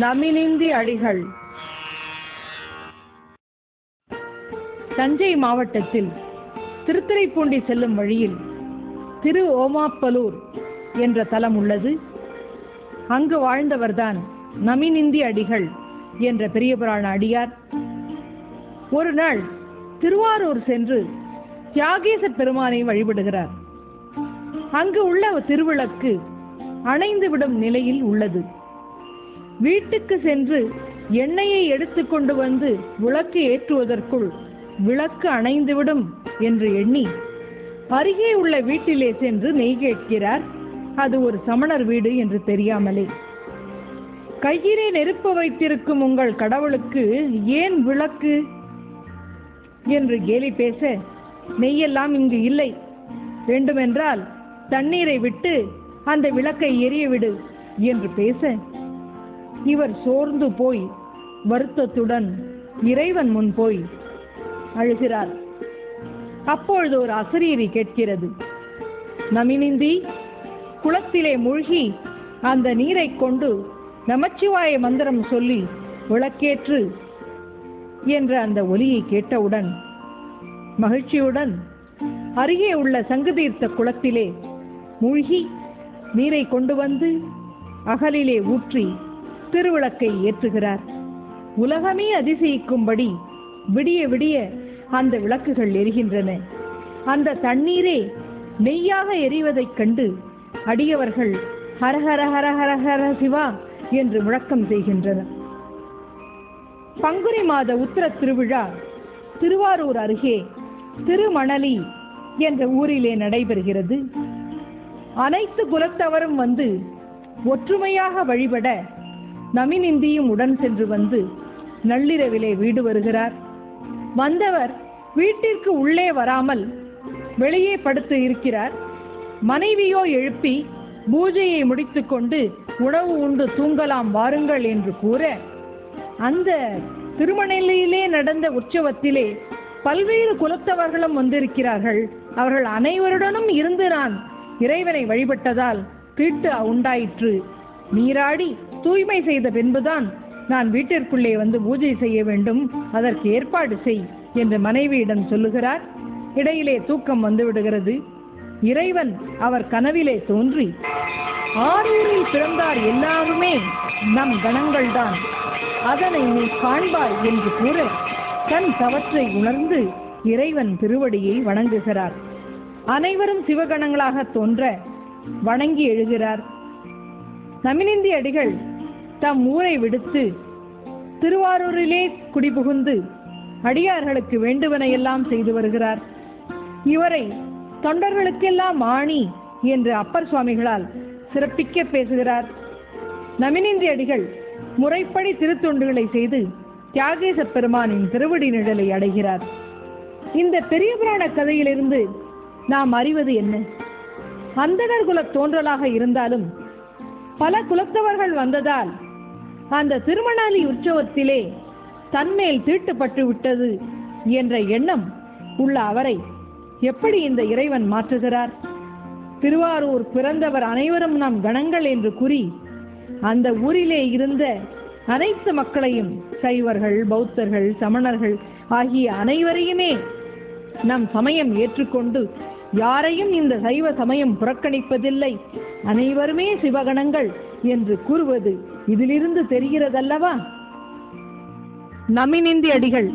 நமினிந்தி அடிகள். தஞ்சை மாவட்டத்தில் திருத்துறைப்பூண்டி செல்லும் வழியில் திரு ஓமாப்பலூர் என்ற தலம் உள்ளது. அங்கு வாழ்ந்தவர்தான் நமினிந்தி அடிகள் என்ற பெரிய புராண அடியார். ஒரு நாள் திருவாரூர் சென்று தியாகேச பெருமானை வழிபடுகிறார். அங்கு உள்ள திருவிளக்கு அணைந்துவிடும் நிலையில் உள்ளது. வீட்டுக்கு சென்று எண்ணெயை எடுத்துக்கொண்டு வந்து விளக்கு ஏற்றுவதற்குள் விளக்கு அணைந்துவிடும் என்று எண்ணி அருகே உள்ள வீட்டிலே சென்று நெய் கேட்கிறார். அது ஒரு சமணர் வீடு என்று தெரியாமலே. கையிலே நெருப்பு வைத்திருக்கும் உங்கள் கடவுளுக்கு ஏன் விளக்கு? என்று கேலி பேச நெய்யெல்லாம் இங்கு இல்லை. வேண்டுமென்றால் தண்ணீரை விட்டு அந்த விளக்கை எரியவிடு என்று பேச இவர் சோர்ந்து போய் வருத்தத்துடன் இறைவன் முன் போய் அழுகிறார். அப்பொழுது ஒரு அசரீரி கேட்கிறது. நமினிந்தி குளத்திலே மூழ்கி அந்த நீரை கொண்டு நமச்சிவாய மந்திரம் சொல்லி விளக்கேற்று என்ற அந்த ஒலியை கேட்டவுடன் மகிழ்ச்சியுடன் அருகே உள்ள சங்குதீர்த்த குளத்திலே மூழ்கி நீரை கொண்டு வந்து அகலிலே ஊற்றி திருவிளக்கை ஏற்றுகிறார். உலகமே அதிசயிக்கும்படி விடிய விடிய அந்த விளக்குகள் எரிகின்றன. அந்த தண்ணீரே நெய்யாக எரிவதைக் கண்டு அடியவர்கள் ஹரஹர ஹர ஹர சிவா என்று முழக்கம் செய்கின்றனர். பங்குனி மாத உத்திர திருவிழா திருவாரூர் அருகே திருமணலி என்ற ஊரிலே நடைபெறுகிறது. அனைத்து குலத்தவரும் வந்து ஒற்றுமையாக வழிபட நமினிந்தியும் உடன் சென்று வந்து நள்ளிரவிலே வீடு வருகிறார். வந்தவர் வீட்டிற்கு உள்ளே வராமல் வெளியே படுத்து இருக்கிறார். மனைவியோ எழுப்பி பூஜையை முடித்துக்கொண்டு உணவு உண்டு தூங்கலாம் வாருங்கள் என்று கூற அந்த திருமணிலையிலே நடந்த உற்சவத்திலே பல்வேறு குலத்தவர்களும் வந்திருக்கிறார்கள். அவர்கள் அனைவருடனும் இருந்து நான் இறைவனை வழிபட்டதால் தீட்டு உண்டாயிற்று. நீராடி தூய்மை செய்த பின்புதான் நான் வீட்டிற்குள்ளே வந்து பூஜை செய்ய வேண்டும். அதற்கு ஏற்பாடு செய் என்று மனைவியிடம் சொல்லுகிறார். இடையிலே தூக்கம் வந்துவிடுகிறது. இறைவன் அவர் கனவிலே தோன்றி ஆரூரில் பிறந்தார் எல்லாருமே நம் கணங்கள்தான். அதனை நீ காண்பாய் என்று கூற தன் தவற்றை உணர்ந்து இறைவன் திருவடியை வணங்குகிறார். அனைவரும் சிவகணங்களாக தோன்ற வணங்கி எழுகிறார். நமினிந்தி அடிகள் தம் ஊரை விடுத்து திருவாரூரிலே குடிபுகுந்து அடியார்களுக்கு வேண்டுவனையெல்லாம் செய்து வருகிறார். இவரை தொண்டர்களுக்கெல்லாம் ஆணி என்று அப்பர் சுவாமிகளால் சிறப்பிக்க பேசுகிறார். நமினிந்தி அடிகள் முறைப்படி திருத்தொண்டுகளை செய்து தியாகேச பெருமானின் திருவடி நிழலை அடைகிறார். இந்த பெரிய புராண கதையிலிருந்து நாம் அறிவது என்ன? அந்தனர் குல தோன்றலாக இருந்தாலும் பல குலத்தவர்கள் வந்ததால் அந்த திருமணாலி உற்சவத்திலே தன்மேல் தீட்டுப்பட்டு விட்டது என்ற எண்ணம் உள்ள அவரை எப்படி இந்த இறைவன் மாற்றுகிறார்? திருவாரூர் பிறந்தவர் அனைவரும் நம் கணங்கள் என்று கூறி அந்த ஊரிலே இருந்த அனைத்து மக்களையும் சைவர்கள் பௌத்தர்கள் சமணர்கள் ஆகிய அனைவரையுமே நம் சமயம் ஏற்றுக்கொண்டு யாரையும் இந்த சைவ சமயம் புறக்கணிப்பதில்லை. அனைவருமே சிவகணங்கள் என்று கூறுவது இதிலிருந்து தெரிகிறதல்லவா? நமினிந்தி அடிகள்